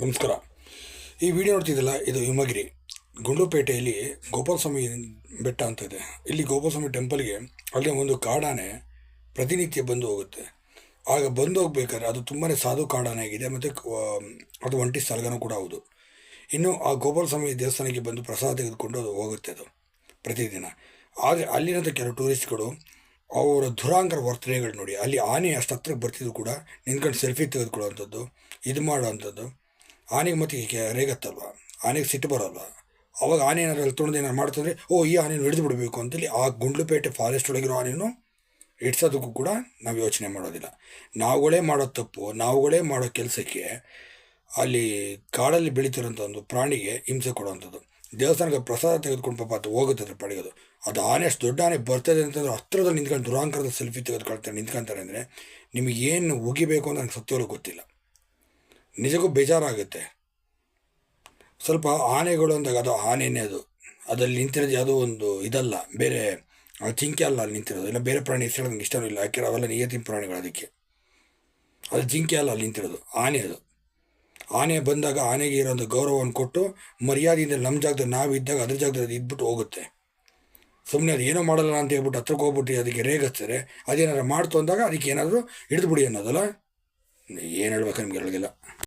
ನಮಸ್ಕಾರ. ಈ ವಿಡಿಯೋ ನೋಡ್ತಿದ್ದಲ್ಲ ಇದು ಹಿಮಗಿರಿ. ಗುಂಡುಪೇಟೆಯಲ್ಲಿ ಗೋಪಾಲಸ್ವಾಮಿ ಬೆಟ್ಟ ಅಂತ ಇದೆ. ಇಲ್ಲಿ ಗೋಪಾಲಸ್ವಾಮಿ ಟೆಂಪಲ್ಗೆ ಅಲ್ಲಿ ಒಂದು ಕಾಡಾನೆ ಪ್ರತಿನಿತ್ಯ ಬಂದು ಹೋಗುತ್ತೆ. ಆಗ ಬಂದು ಹೋಗ್ಬೇಕಾದ್ರೆ ಅದು ತುಂಬಾ ಸಾಧು ಕಾಡಾನೆ ಆಗಿದೆ ಮತ್ತು ಅದು ಒಂಟಿ ಸ್ಥಳಗನೂ ಕೂಡ ಹೌದು. ಇನ್ನು ಆ ಗೋಪಾಲಸ್ವಾಮಿ ದೇವಸ್ಥಾನಕ್ಕೆ ಬಂದು ಪ್ರಸಾದ ತೆಗೆದುಕೊಂಡು ಅದು ಹೋಗುತ್ತೆ ಅದು ಪ್ರತಿದಿನ. ಆದರೆ ಅಲ್ಲಿನಂಥ ಕೆಲವು ಟೂರಿಸ್ಟ್ಗಳು ಅವರ ದುರಾಂಕರ ವರ್ತನೆಗಳು ನೋಡಿ, ಅಲ್ಲಿ ಆನೆ ಅಷ್ಟು ಹತ್ರಕ್ಕೆ ಬರ್ತಿದ್ರು ಕೂಡ ನಿಂತ್ಕೊಂಡು ಸೆಲ್ಫಿ ತೆಗೆದುಕೊಳ್ಳುವಂಥದ್ದು, ಇದು ಮಾಡುವಂಥದ್ದು. ಆನೆಗೆ ಮತ್ತೆ ರೇಗತ್ತಲ್ವ? ಆನೆಗೆ ಸಿಟ್ಟು ಬರೋಲ್ವ? ಅವಾಗ ಆನೆ ಏನಾದ್ರು ಅಲ್ಲಿ ತೊಳೆದು ಏನಾರು ಮಾಡ್ತಂದ್ರೆ, ಓ, ಈ ಆನೆಯನ್ನು ಹಿಡಿದು ಬಿಡಬೇಕು ಅಂತೇಳಿ ಆ ಗುಂಡ್ಲುಪೇಟೆ ಫಾರೆಸ್ಟ್ ಒಳಗಿರೋ ಆನೆಯನ್ನು ಇಡ್ಸೋದಕ್ಕೂ ಕೂಡ ನಾವು ಯೋಚನೆ ಮಾಡೋದಿಲ್ಲ. ನಾವುಗಳೇ ಮಾಡೋ ತಪ್ಪು, ನಾವುಗಳೇ ಮಾಡೋ ಕೆಲಸಕ್ಕೆ ಅಲ್ಲಿ ಕಾಡಲ್ಲಿ ಬೆಳೀತಿರೋಂಥ ಒಂದು ಪ್ರಾಣಿಗೆ ಹಿಂಸೆ ಕೊಡೋವಂಥದ್ದು. ದೇವಸ್ಥಾನಕ್ಕೆ ಪ್ರಸಾದ ತೆಗೆದುಕೊಂಡು ಪಾಪ ಅದು ಹೋಗುತ್ತೆ ಅದ್ರ ಪಡೆಯೋದು. ಅದು ಆನೆ, ಅಷ್ಟು ದೊಡ್ಡ ಆನೆ ಬರ್ತದೆ ಅಂತಂದ್ರೆ ಹತ್ರದಲ್ಲಿ ನಿಂತ್ಕೊಂಡು ದುರಾಂಕರದ ಸೆಲ್ಫಿ ತೆಗೆದುಕೊಳ್ತಾರೆ ನಿಂತ್ಕೊಂತಾರೆ ಅಂದರೆ ನಿಮಗೆ ಏನು ಉಗಿಬೇಕು ಅಂತ ನನಗೆ ಸತ್ಯವಾಗ್ಲೂ ಗೊತ್ತಿಲ್ಲ. ನಿಜಕ್ಕೂ ಬೇಜಾರಾಗುತ್ತೆ. ಸ್ವಲ್ಪ ಆನೆಗಳು ಅಂದಾಗ ಅದು ಆನೆನೇ ಅದು. ಅದಲ್ಲಿ ನಿಂತಿರೋದು ಯಾವುದೋ ಒಂದು ಇದಲ್ಲ, ಬೇರೆ ಜಿಂಕೆ ಅಲ್ಲ ಅಲ್ಲಿ ನಿಂತಿರೋದು. ಇಲ್ಲ ಬೇರೆ ಪ್ರಾಣಿ ಹೆಸರು ನನಗೆ ಇಷ್ಟವೂ ಇಲ್ಲ. ಯಾಕೆ ಅವೆಲ್ಲ ನಿಯತಿ ಪ್ರಾಣಿಗಳು ಅದಕ್ಕೆ. ಅದು ಜಿಂಕೆ ಅಲ್ಲ ಅಲ್ಲಿ ನಿಂತಿರೋದು. ಆನೆ ಅದು. ಆನೆ ಬಂದಾಗ ಆನೆಗೆ ಇರೋಂಥ ಗೌರವವನ್ನು ಕೊಟ್ಟು ಮರ್ಯಾದೆಯಿಂದ ನಮ್ಮ ಜಾಗದಲ್ಲಿ ನಾವು ಇದ್ದಾಗ ಅದ್ರ ಜಾಗದಲ್ಲಿ ಇದ್ಬಿಟ್ಟು ಹೋಗುತ್ತೆ. ಸುಮ್ಮನೆ ಅದು ಏನೋ ಮಾಡಲ್ಲ ಅಂತ ಹೇಳ್ಬಿಟ್ಟು ಹತ್ರಕ್ಕೆ ಹೋಗ್ಬಿಟ್ಟು ಅದಕ್ಕೆ ರೇಗಿಸ್ತಾರೆ ಅದೇನಾದ್ರು ಮಾಡ್ತು ಅಂದಾಗ ಅದಕ್ಕೆ ಏನಾದರೂ ಹಿಡಿದುಬಿಡಿ ಅನ್ನೋದಲ್ಲ? ಏನು ಹೇಳ್ಬೇಕು ನಿಮ್ಗೆ ಹೇಳೋದಿಲ್ಲ